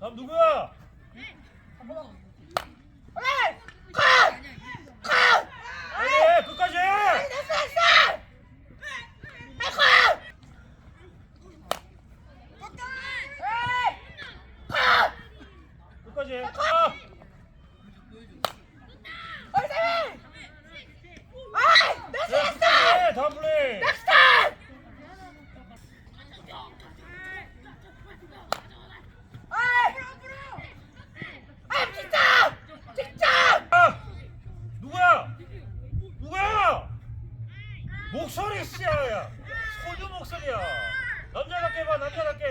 다음 누구야? 그래! 컷! 컷! 해 끝까지 해 됐어 됐어! 아, 컷! 컷! 끝까지 해 아! 목소리 씨야. 소주 목소리야. 남자답게 봐 남자답게.